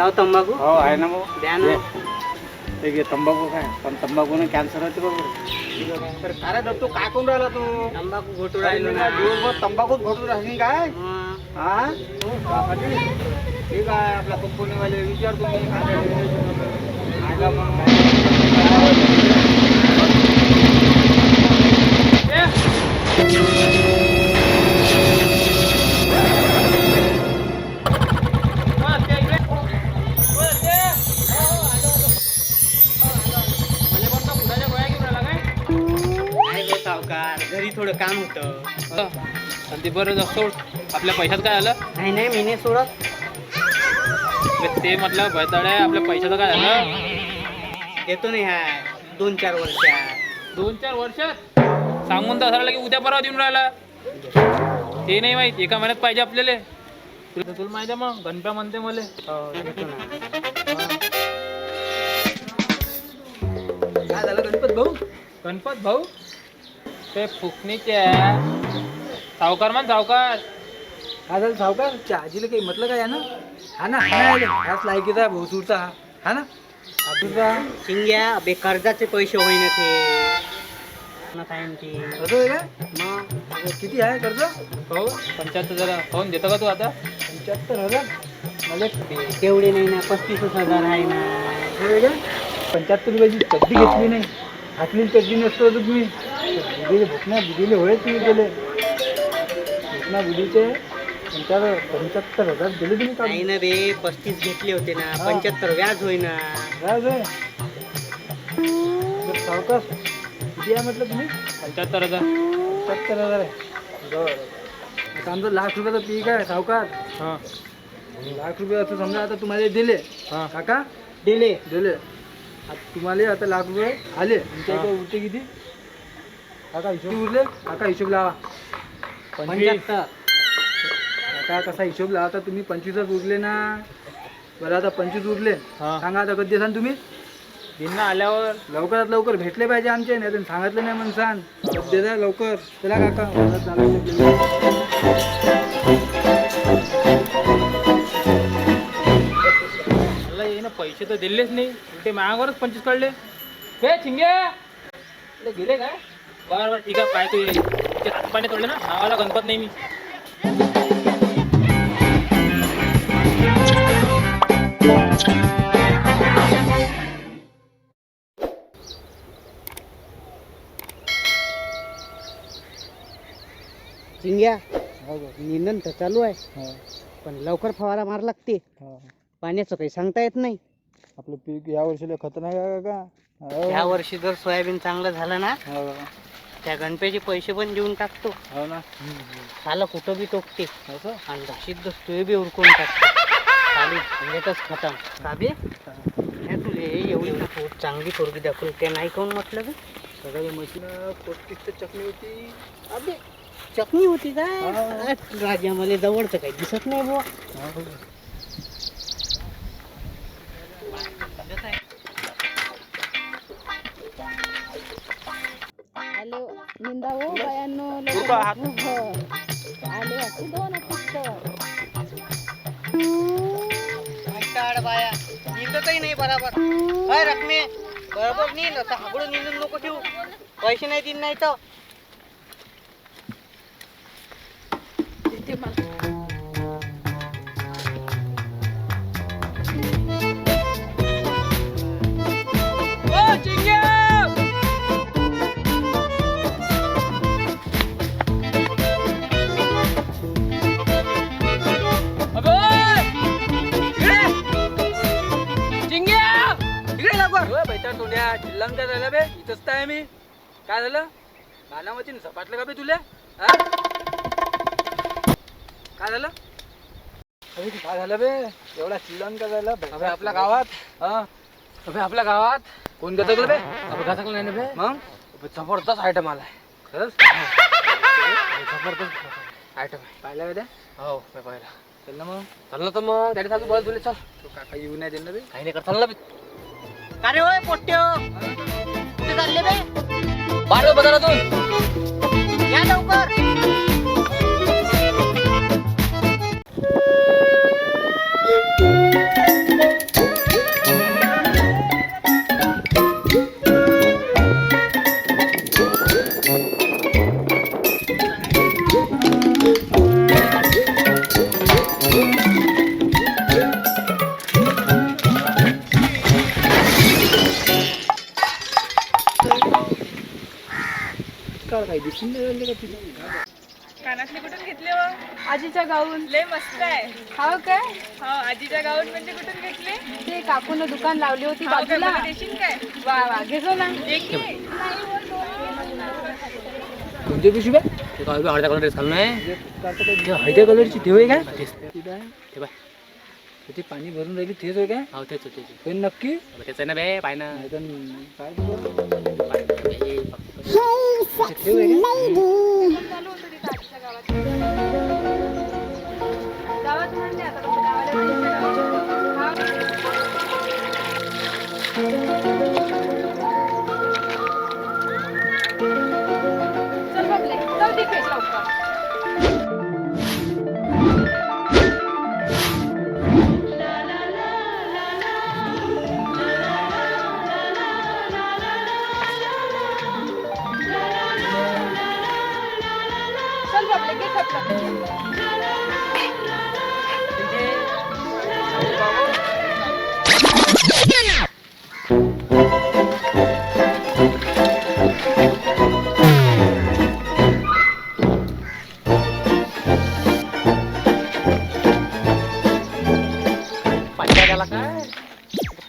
गाव तंबाखू? हो आहे ना भाऊ. द्या ना. ते घे तंबाखू काय पण तंबाखूने कॅन्सर होते बघ. अरे दत्तू काय करून राहिला तू? तंबाखू घोटू राहिलो ना. दिवसभर तंबाखूच घोटून राहिली काय. हा. बापाजी. ठीक आहे आपल्या कंपनीवाले विचारतो मी काय आहे का मग? थोडं काम होतं. आणि ते बरं सोड. आपल्या पैशात काय आलं? नाही नाही मी नाही सोडत. ते म्हटलं भयताळे आपल्या पैशाचं काय झालं? येतो नाही हाय दोन चार वर्षात दोन चार वर्षात सांगून तर असं राहिलं की उद्या परवा देऊन राहिला. ते नाही माहीत. एका महिन्यात पाहिजे आपल्याला. तुला तुला माहिती आहे मग? गणप्या म्हणते मला. हो, येतो ना. काय झालं गणपत भाऊ? गणपत भाऊ? ते फुकणीच्या सावकार मान सावकार. काय झालं सावकार? त्या आजीला काही म्हटलं काय ना हा ना हा ना हाच लायकीचा भाऊ सुरचा हा. हा ना? तुझा शिंग्या बे कर्जाचे पैसे होईना ते. ना काय म्हणते असं आहे का? मग? किती आहे कर्ज भाऊ पंच्याहत्तर जरा पाहून देतो का तू आता? पंच्याहत्तर हजार? मला तेवढे नाही ना पस्तीसच हजार आहे ना. पंच्याहत्तर रुपयाची चड्डी घेतली नाही. घातली चड्डी नसतो तर तुम्ही बुडीले भुकण्या बुडीले होय तुम्ही गेले. भुकण्या बुडीचे पंच्याहत्तर पंच्याहत्तर हजार दिले तुम्ही नाही काढून ना बे पस्तीस घेतले होते ना. हा. पंच्याहत्तर व्याज होईना. राज आहे बरं, सावकाश किती आहे म्हटलं तुम्ही? पंच्याहत्तर हजार. पंच्याहत्तर हजार आहे. बरं. आता आमचं लाख रुपयाचं पीक आहे सावकार हां. लाख रुपये असं समजा आता तुम्हाला दिले. हां. काका? दिले. दिले. आता तुम्हाला आता लाख रुपये आले. तुमच्या इकडे उरते किती? काका हिशोब. उरले? काका हिशोब लावा. पंच्याहत्तर. काका कसा हिशोब लावता तुम्ही पंचवीसच उरले ना बरं आता पंचवीस उरले. हां. सांगा आता कधी देसान तुम्ही. दिनं आल्यावर? लवकरात लवकर भेटले पाहिजे आमचे नाही तर सांगितलं नाही म्हणून सांग. दे द्या लवकर. चला काका. मला पैसे तर दिलेच नाही. ते मागावरच पंचवीस काढले. हे अरे गेले काय बरं बरं ठीक आहे काय तू ये ते हातपाने तोडले ना? नावाला गणपत नाही मी. चिंग्या हो का? निंदन तर चालू आहे. हो, पण लवकर फवारा मार लागते. हो. पाण्याचं काही सांगता येत नाही. आपलं पीक या वर्षीला खतरनाक आहे का काका ह्या वर्षी जर सोयाबीन चांगलं झालं ना हो. त्या गणपतीचे पैसे पण देऊन टाकतो. हो ना. झालं कुठं बी टोकते. असं? आणि रशीद तुझे बी उरकून टाकते. खाली झंझटच खतम. काबे हे तुले एवढी पोट चांगली पोरगी दाखवली? ते नाही काऊन म्हटलं बे सगळ्या मशीन पौष्टिक चटणी होती. अबे चटणी होती काय? हा. राजा मला जवळचं काही दिसत नाही बुवा. हो. हो बायांनो उभा हात. आले असे दोन पुस्तक कंटाळ बाया. निंदतही नाही बराबर. काय रकमे बरोबर नींद असं हागडून निंदून नको ठेवू. पैसे नाही दिन नाही तर. तोंड्या चिल्लान काय झालं बे इथंच तर आहे मी. काय झालं? बालामतीन झपाटलं का बे तुला? हा? काय झालं? अबे काय झालं बे? एवढा चिल्लान काय झालं अबे आपल्या गावात? हा? अबे आपल्या गावात? कोण गतकलं बे? अबे गतकलं नाही ना बे. मग? अबे जबरदस्त आयटम आलाय. खरंच? जबरदस्त आयटम आहे. पाहिला का त्या हो मी पाहिला. चल ना मग. चल ना तर मग. गाडी चालू बोल तुला चल. तू काका येऊ नाही देणार बे. काही नाही कर चालला बे. का रे होय पोट्ट्यो कुठे चालले बे? बाळ बाजारातून. या लवकर. दिसून नाही राहिले का तिला? कानातले कुठून घेतले हो? आजीच्या गाऊन. लय मस्त आहे. हो काय? हो आजीच्या गाऊन म्हणजे कुठून घेतले? ते काकून दुकान लावली होती हो काय, बाजूला. मला देशील काय? वा वा घेजो ना. एक घे. कोणत्या पिशव्या ते काय हळद्या कलर ड्रेस घालून आहे? जे हळद्या कलरची ठेव आहे काय? ते बाय. ते पाणी भरून राहिली तेच आहे काय? हो तेच तेच पण नक्की? त्याचं आहे ना बे पाय ना. नाहीतर काय? गावात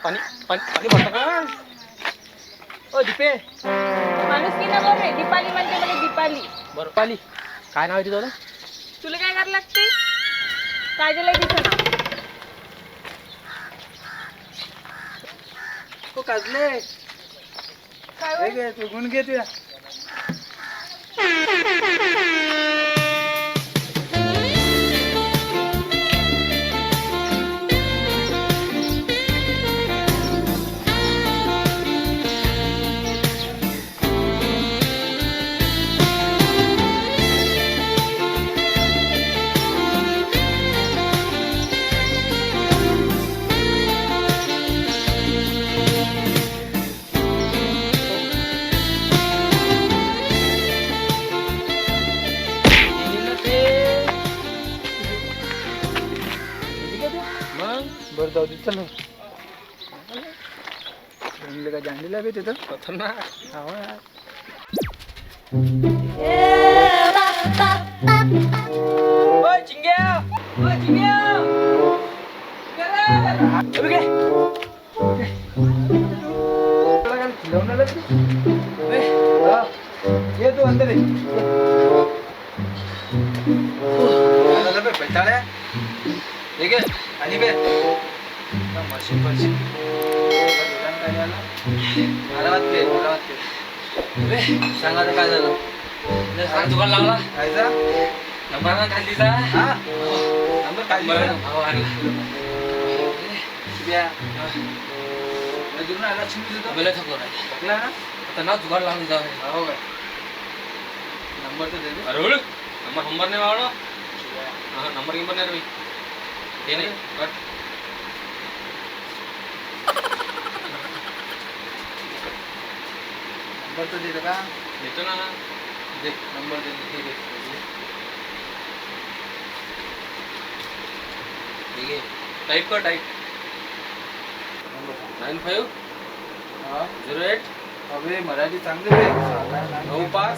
पाणी पाणी पाणी भरतं का? ओ दीपे. माणूस की ना बरं रे दीपाली म्हणते मला दीपाली. बरं पाणी काय नाव आहे तुझं तुला काय करायला लागते काजल दिसना तो काजले. काय हे घे, तू गुण घे तुया जाऊ दे चल जमले का जाणलेला बे तिथं खतरनाक हा यार. ओय चिंग्या ओय चिंग्या अबे काय तुला काय खिलवून आलं तू? हा. ये तू अंदर ये. काय झालं बे, बैठाड्या? हे घे, आणि बे. सांग आता काय झालं सांग दुकान लागला खायचा नंबर ना खालीचा हा नंबर काढली का? शिव्या. नदीवरून आला चिमणी तिथं. बेला थकलो नाही टाकला ना? आता नाव जुगाड लावून जाऊ हो काय? नंबर तर दे दे. अरे बोल नंबर नंबर नाही वावडो हा नंबर गिंबर नाही रे मी ते नाही कट नंबर तर दे दे का देतो ना दे नंबर दे दे दे. ठीक आहे टाईप कर टाईप नंबर. नाईन फाईव्ह हा झिरो एट अबे मराठी चांगली सांगा. नऊ पाच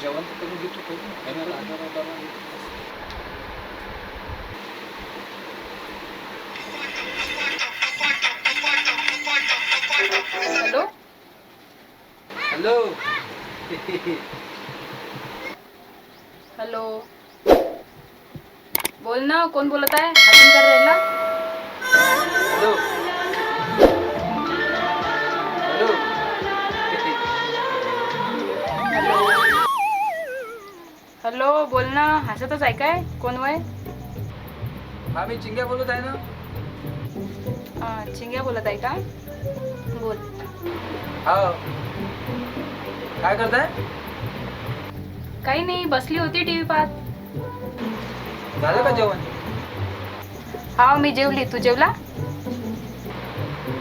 जेवण तर करून घेतो करून. नाही मला अर्धा- अर्धा- अर्धा- अर्धा. हॅलो हॅलो हॅलो बोल ना कोण बोलत आहे हातीन कर हॅलो बोल ना. हसतच आहे काय? कोण वय? हा मी चिंग्या बोलत आहे ना. चिंग्या बोलत आहे का? बोल. हा. काय करताय? काही नाही बसली होती टी व्ही पाहत. झालं का जेवण? हा मी जेवली. तू जेवला?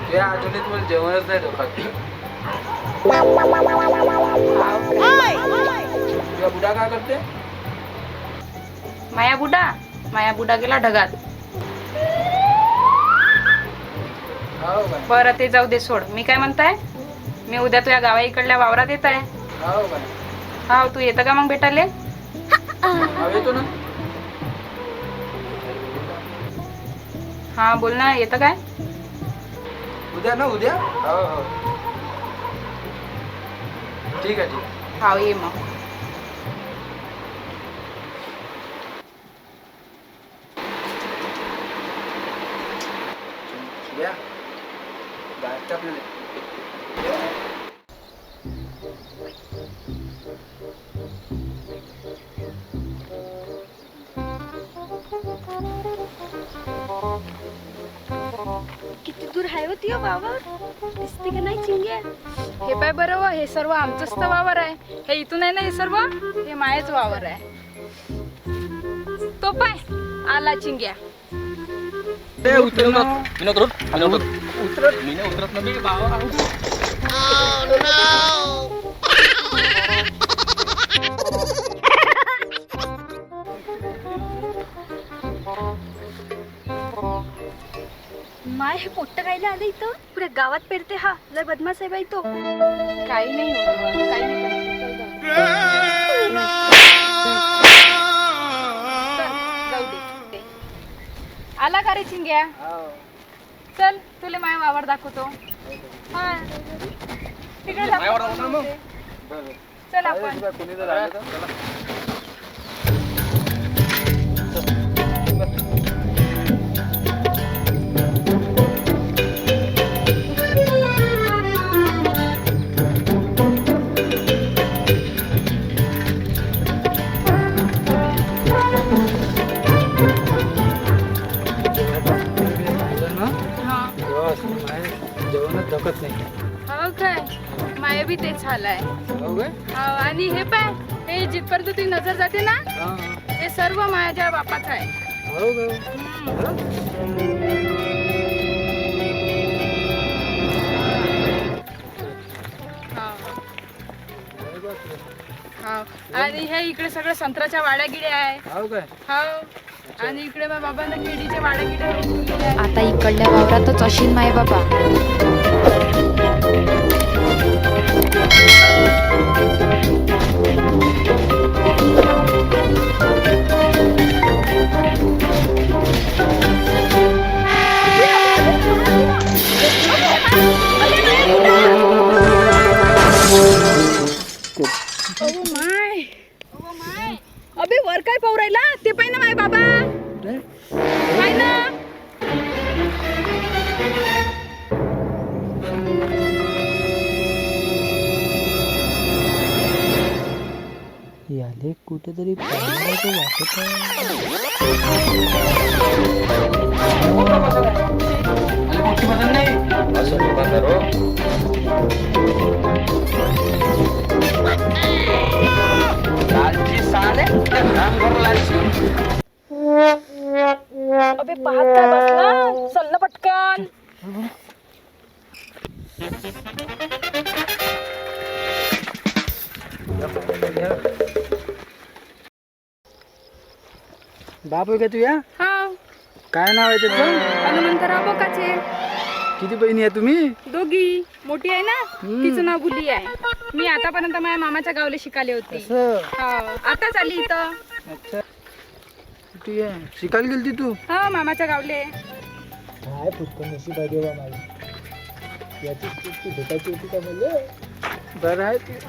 तुझ्या आठवणीत मला जेवणच नाही दुखत. तुझा बुडा काय करते? माया बुडा? माया बुडा गेला ढगात. बरं ते जाऊ दे सोड. मी काय म्हणताय? मी उद्या तुझ्या गावा इकडल्या वावरात येत आहे. हो तू येतं का मग भेटायले? हो येतो ना. हा बोल ना येतं काय? उद्या ना उद्या? हो हो ठीक आहे ठीक हा ये मग या जायचं आपल्याला किती दूर आहे होती हो वावर दिसते का नाही चिंग्या हे पाय बरं व, हे सर्व आमचंच तर वावर आहे. हे इथून आहे ना हे सर्व? हे मायाच वावर आहे. तो पाय आला चिंग्या. मी नाही उतरत मी नाही उतरत मी नाही उतरत ना मी बाबा हे खायला आलं इथं? पुढे गावात पेरते हा लय बदमाश आहे बाई तो. काही नाही होत बा, काही नाही करत. चल, जाऊ दे. आला का रे चिंग्या? चल तुला माय वावर दाखवतो. हा. तिकडे दाखव. चल आपण. बी तेच झालाय. हो काय हो, आणि हे पाय हे जिथपर्यंत तुझी नजर जाते ना हा, सर्व माझ्या बापाचं आहे. हो. हो. हो. आणि हे इकडे सगळं संत्र्याच्या वाड्या गिड्या आहे. हो काय? हो आणि इकडे मग बाबांना केळीच्या वाड्या गिड्या. आता इकडल्या वावरातच अशीन माय बाबा. Música याले कुठेतरी पाहिलं वाटत मोठी बदल नाही असं दुकानदार हो लालची साले काम करू। लालची अबे पाहत काय बसला चल ना पटकन। बाप आहे का तुया? हा काय नाव आहे त्याचं? हनुमंतराव बोकाचे किती बहिणी आहे तुम्ही? दोघी. मोठी आहे ना? तिचं नाव गुली आहे. मी आतापर्यंत माझ्या मामाच्या गावले शिकाले होती. असं? हो आताच आली इथं. अच्छा. आहे शिकायला गेलती तू? हो मामाच्या गावले. काय फुटकं नशीब आहे देवा माझी. याची भेटायची होती का मला बरं आहे. ते